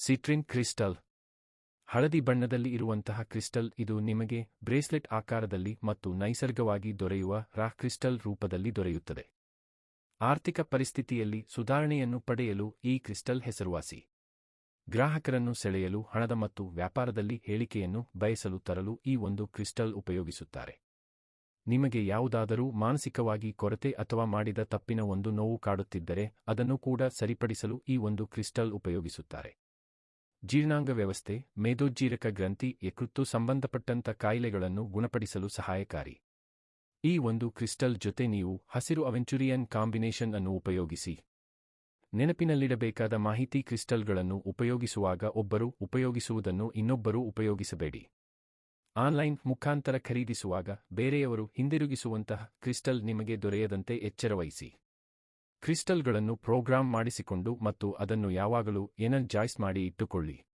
Citrine crystal. ಹಳದಿ ಬಣ್ಣದಲ್ಲಿ ಇರುವಂತಹ ಕ್ರಿಸ್ಟಲ್ ಇದು ನಿಮಗೆ ಬ್ರೇಸ್ಲೆಟ್ ಆಕಾರದಲ್ಲಿ ಮತ್ತು ನೈಸರ್ಗವಾಗಿ ದೊರೆಯುವ ರಾ ಕ್ರಿಸ್ಟಲ್ ರೂಪದಲ್ಲಿ ದೊರೆಯುತ್ತದೆ. ಆರ್ಥಿಕ ಪರಿಸ್ಥಿತಿಯಲ್ಲಿ ಸುಧಾರಣೆಯನ್ನು ಪಡೆಯಲು ಈ ಕ್ರಿಸ್ಟಲ್ ಹೆಸರುವಾಸಿ. ಗ್ರಾಹಕರನ್ನು ಸೆಳೆಯಲು, ಹಣದ ಮತ್ತು ವ್ಯಾಪಾರದಲ್ಲಿ ಹೇಳಿಕೆಯನ್ನು ಬಯಸಲು ತರಲು ಈ ಒಂದು ಕ್ರಿಸ್ಟಲ್ ಉಪಯೋಗಿಸುತ್ತಾರೆ. ನಿಮಗೆ ಯಾವುದಾದರೂ ಮಾನಸಿಕವಾಗಿ ಕೊರತೆ ಅಥವಾ ಮಾಡಿದ ತಪ್ಪಿನ ಒಂದು ನೋವು ಕಾಡುತ್ತಿದ್ದರೆ ಅದನ್ನು ಕೂಡ ಸರಿಪಡಿಸಲು ಈ ಒಂದು ಕ್ರಿಸ್ಟಲ್ ಉಪಯೋಗಿಸುತ್ತಾರೆ. ಜೀರ್ಣಾಂಗ ವ್ಯವಸ್ಥೆ, ಮೇದೋಜ್ಜೀರಕ ಗ್ರಂಥಿ, ಯಕೃತ್ತು ಸಂಬಂಧಪಟ್ಟಂತ ಕಾಯಿಲೆಗಳನ್ನು ಗುಣಪಡಿಸಲು ಸಹಾಯಕಾರಿ. ಈ ಒಂದು ಕ್ರಿಸ್ಟಲ್ ಜೊತೆ ನೀವು ಹಸಿರು ಅವೆಂಚುರಿಯನ್ ಕಾಂಬಿನೇಷನ್ ಅನ್ನು ಉಪಯೋಗಿಸಿ. ನೆನಪಿನಲ್ಲಿಡಬೇಕಾದ ಮಾಹಿತಿ ಕ್ರಿಸ್ಟಲ್ಗಳನ್ನು ಉಪಯೋಗಿಸುವಾಗ ಒಬ್ಬರು ಉಪಯೋಗಿಸುವುದನ್ನು ಇನ್ನೊಬ್ಬರು ಉಪಯೋಗಿಸಬೇಡಿ. ಆನ್ಲೈನ್ ಮುಖಾಂತರ ಖರೀದಿಸುವಾಗ ಬೇರೆಯವರು ಹಿಂದಿರುಗಿಸುವಂತಹ ಕ್ರಿಸ್ಟಲ್ ನಿಮಗೆ ದೊರೆಯದಂತೆ ಎಚ್ಚರವಹಿಸಿ. ಕ್ರಿಸ್ಟಲ್ಗಳನ್ನು ಪ್ರೋಗ್ರಾಂ ಮಾಡಿಸಿಕೊಂಡು ಮತ್ತು ಅದನ್ನು ಯಾವಾಗಲೂ ಜಾಯ್ಸ್ ಮಾಡಿ ಇಟ್ಟುಕೊಳ್ಳಿ.